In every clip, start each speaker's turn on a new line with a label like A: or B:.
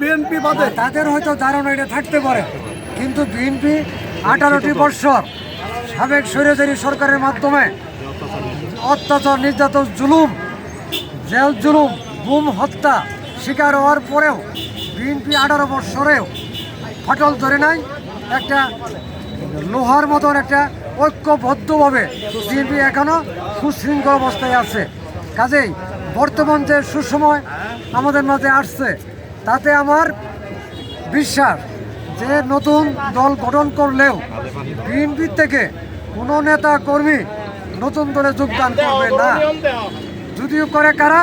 A: BNP বাদে
B: তাদের হয়তো ধারণা এটা থাকতে পারে। কিন্তু বিএনপি আঠারোটি বৎসর সাবেক স্বৈরাচারী সরকারের মাধ্যমে অত্যাচার নির্যাতন জুলুম জেল জুলুম গুম হত্যা শিকার হওয়ার পরেও বিএনপি আঠারো বৎসরেও ফাটল ধরে নাই। একটা লোহার মতন একটা ঐক্যবদ্ধভাবে বিএনপি এখনও সুশৃঙ্খল অবস্থায় আছে। কাজেই বর্তমান যে সুসময় আমাদের মাঝে আসছে তাতে আমার বিশ্বাস যে নতুন দল গঠন করলেও বিএনপি থেকে কোনো নেতা কর্মী নতুন দলে যোগদান করবে না। যদিও করে কারা,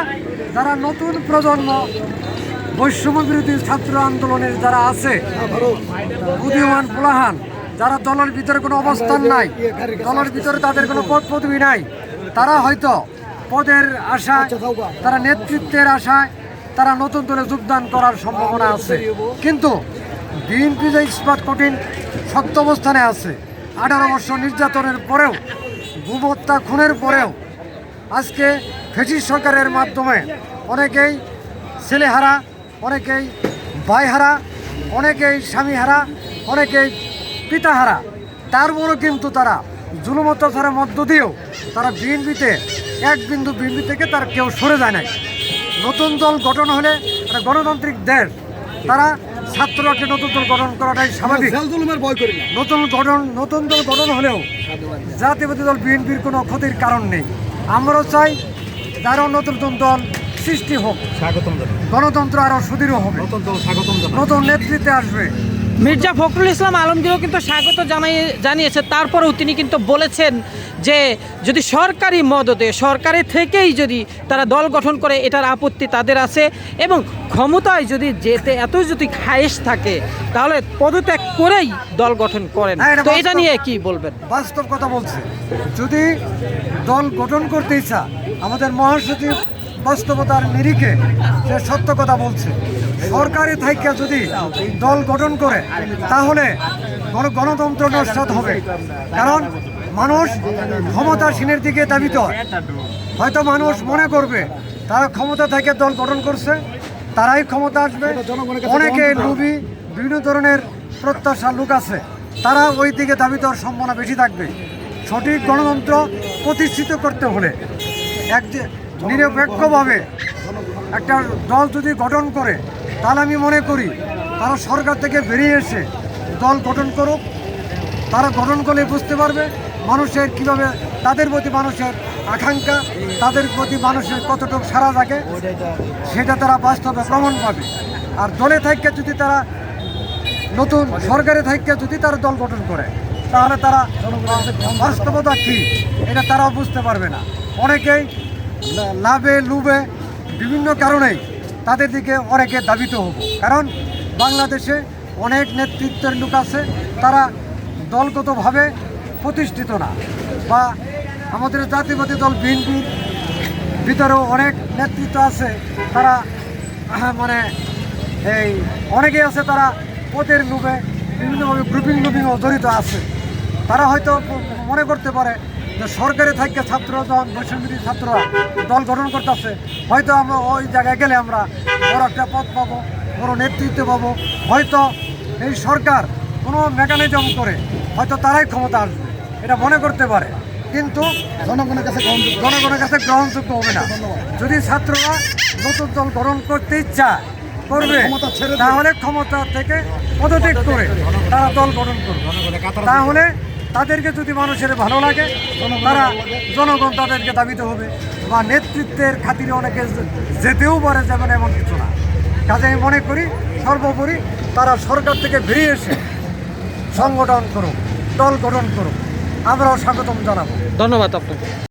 B: যারা নতুন প্রজন্ম বৈষম্য বিরোধী ছাত্র আন্দোলনের যারা আছে উদীয়মান পোলাহান, যারা দলের ভিতরে কোনো অবস্থান নাই, দলের ভিতরে তাদের কোনো পদ পদবি নাই, তারা হয়তো পদের আশায়, তারা নেতৃত্বের আশায় তারা নতুন দলে যোগদান করার সম্ভাবনা আছে। কিন্তু বিএনপি যে ইস্পাত কঠিন শক্ত অবস্থানে আছে। আঠারো বছর নির্যাতনের পরেও গুমহত্যা খুনের পরেও আজকে ফেসিস সরকারের মাধ্যমে অনেকেই ছেলেহারা, অনেকেই ভাইহারা, অনেকেই স্বামীহারা, অনেকেই পিতাহারা তারপরও কিন্তু তারা জুলুম অত্যাচারের মধ্য দিয়েও তারা বিএনপিতে, এক বিন্দু বিএনপি থেকে তার কেউ সরে যায় নাই। নতুন দল গঠন হলে একটা গণতান্ত্রিক দেশ তারা ছাত্রকে নতুন দল গঠন করাটাই স্বাভাবিক।
A: জুলুমের ভয় করি না।
B: নতুন গঠন নতুন দল গঠন হলেও জাতীয়বাদী দল বিএনপির কোনো ক্ষতির কারণ নেই। আমরাও চাই আরও নতুন নতুন দল সৃষ্টি হোক।
A: স্বাগতম
B: গণতন্ত্র আরও সুদৃঢ় হবে।
A: নতুন দল স্বাগতম
B: নতুন নেতৃত্বে আসবে।
C: মির্জা ফখরুল ইসলাম আলমগীরও কিন্তু স্বাগত জানাই জানিয়েছে। তারপরেও তিনি কিন্তু বলেছেন যে যদি সরকারি মদতে সরকারি থেকেই যদি তারা দল গঠন করে এটার আপত্তি তাদের আছে এবং ক্ষমতায় যদি যেতে এত যদি খায়েশ থাকে তাহলে পদত্যাগ করেই দল গঠন করেন।
B: হ্যাঁ,
C: তো এটা নিয়ে কি বলবেন?
B: বাস্তব কথা বলছে। যদি দল গঠন করতে ইচ্ছা আমাদের মহাসচিব বাস্তবতার নিরিখে সে সত্য কথা বলছে। সরকারি থাইকা যদি দল গঠন করে তাহলে গণ- গণতন্ত্র নষ্ট হবে। কারণ মানুষ ক্ষমতাসীনের দিকে দাবিত। হয়তো মানুষ মনে করবে তারা ক্ষমতা থেকে দল গঠন করছে তারাই ক্ষমতা আসবে। অনেকে লুবি বিভিন্ন ধরনের প্রত্যাশা লোক আছে তারা ওই দিকে দাবি দেওয়ার সম্ভাবনা বেশি থাকবে। সঠিক গণতন্ত্র প্রতিষ্ঠিত করতে হলে এক যে নিরপেক্ষভাবে একটা দল যদি গঠন করে তাহলে আমি মনে করি তারা সরকার থেকে বেরিয়ে এসে দল গঠন করুক। তারা গঠন করলে বুঝতে পারবে মানুষের কীভাবে তাদের প্রতি মানুষের আকাঙ্ক্ষা, তাদের প্রতি মানুষের কতটুকু সারা থাকে সেটা তারা বাস্তবে প্রমাণ পাবে। আর দলে থাইকে যদি তারা নতুন সরকারি থাইকে যদি তারা দল গঠন করে, তাহলে তারা বাস্তবতা কী, এটা তারাও বুঝতে পারবে না। অনেকেই লাভে লুবে বিভিন্ন কারণেই তাদের দিকে অনেকে দাবিত হব। কারণ বাংলাদেশে অনেক নেতৃত্বের লোক আছে, তারা দলগতভাবে প্রতিষ্ঠিত না। বা আমাদের জাতিবাদী দল বিএনপির ভিতরেও অনেক নেতৃত্ব আছে। তারা মানে এই অনেকেই আছে তারা পদের লোভে বিভিন্নভাবে গ্রুপিং লুপিংও জড়িত আছে। তারা হয়তো মনে করতে পারে যে সরকারি থেকে ছাত্র যখন বৈষম্যী ছাত্ররা দল গঠন করতেছে। হয়তো আমরা ওই জায়গায় গেলে আমরা বড় একটা পদ পাবো, বড় নেতৃত্ব পাবো। হয়তো এই সরকার কোনো মেকানিজম করে হয়তো তারাই ক্ষমতা আসবে। এটা মনে করতে পারে। কিন্তু
A: জনগণের কাছে
B: জনগণের কাছে গ্রহণযোগ্য হবে না। যদি ছাত্ররা নতুন দল গঠন করতে ইচ্ছা করবে তাহলে ক্ষমতা থেকে পদত্যাগ করে তারা দল গঠন করবে তাহলে তাদেরকে যদি মানুষের ভালো লাগে তারা জনগণ তাদেরকে দাবিতে হবে বা নেতৃত্বের খাতিরে অনেকে যেতেও পারে যাবেন এমন কিছু না। কাজে আমি মনে করি সর্বোপরি তারা সরকার থেকে বেরিয়ে এসে সংগঠন করুক দল গঠন করুক। আমরাও স্বাগতম জানাব।
C: ধন্যবাদ আপনাকে।